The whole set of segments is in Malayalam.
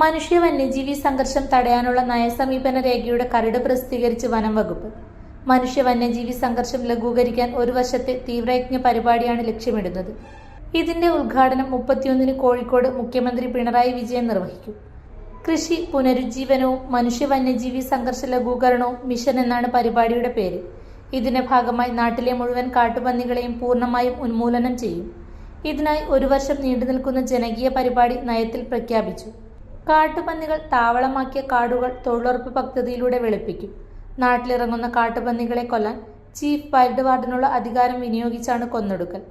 മനുഷ്യ വന്യജീവി സംഘർഷം തടയാനുള്ള നയസമീപന രേഖയുടെ കരട് പ്രസിദ്ധീകരിച്ച് വനം വകുപ്പ്. മനുഷ്യ വന്യജീവി സംഘർഷം ലഘൂകരിക്കാൻ ഒരു വശത്തെ തീവ്രയജ്ഞ പരിപാടിയാണ് ലക്ഷ്യമിടുന്നത്. ഇതിന്റെ ഉദ്ഘാടനം മുപ്പത്തിയൊന്നിന് കോഴിക്കോട് മുഖ്യമന്ത്രി പിണറായി വിജയൻ നിർവഹിക്കും. കൃഷി പുനരുജ്ജീവനവും മനുഷ്യ വന്യജീവി സംഘർഷ ലഘൂകരണവും മിഷൻ എന്നാണ് പരിപാടിയുടെ പേര്. ഇതിന്റെ ഭാഗമായി നാട്ടിലെ മുഴുവൻ കാട്ടുപന്നികളെയും പൂർണമായും ഉന്മൂലനം ചെയ്യും. ഇതിനായി ഒരു വർഷം നീണ്ടുനിൽക്കുന്ന ജനകീയ പരിപാടി നയത്തിൽ പ്രഖ്യാപിച്ചു. കാട്ടുപന്നികൾ താവളമാക്കിയ കാടുകൾ തൊഴിലുറപ്പ് പദ്ധതിയിലൂടെ വെളുപ്പിക്കും. നാട്ടിലിറങ്ങുന്ന കാട്ടുപന്നികളെ കൊല്ലാൻ ചീഫ് വൈൽഡ് വാർഡനുള്ള അധികാരം വിനിയോഗിച്ചാണ് കൊന്നൊടുക്കൽ.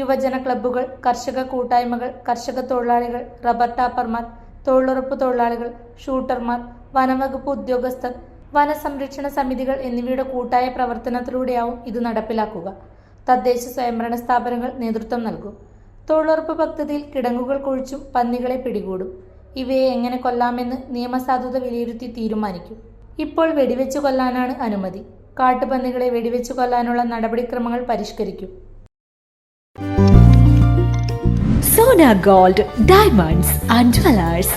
യുവജന ക്ലബ്ബുകൾ കർഷക കൂട്ടായ്മകൾ കർഷക തൊഴിലാളികൾ റബ്ബർ ടാപ്പർമാർ തൊഴിലുറപ്പ് തൊഴിലാളികൾ ഷൂട്ടർമാർ വനംവകുപ്പ് ഉദ്യോഗസ്ഥർ വനസംരക്ഷണ സമിതികൾ എന്നിവയുടെ കൂട്ടായ പ്രവർത്തനത്തിലൂടെയാവും ഇത് നടപ്പിലാക്കുക. തദ്ദേശ സ്വയംഭരണ സ്ഥാപനങ്ങൾ നേതൃത്വം നൽകും. തൊഴിലുറപ്പ് പദ്ധതിയിൽ കിടങ്ങുകൾ കുഴിച്ചും പന്നികളെ പിടികൂടും. ഇവയെ എങ്ങനെ കൊല്ലാമെന്ന് നിയമസാധുത വിലയിരുത്തി തീരുമാനിക്കും. ഇപ്പോൾ വെടിവെച്ചു കൊല്ലാനാണ് അനുമതി. കാട്ടുപന്നികളെ വെടിവെച്ചു കൊല്ലാനുള്ള നടപടിക്രമങ്ങൾ പരിഷ്കരിക്കും. Sona gold diamonds and jewellers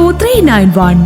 three nine one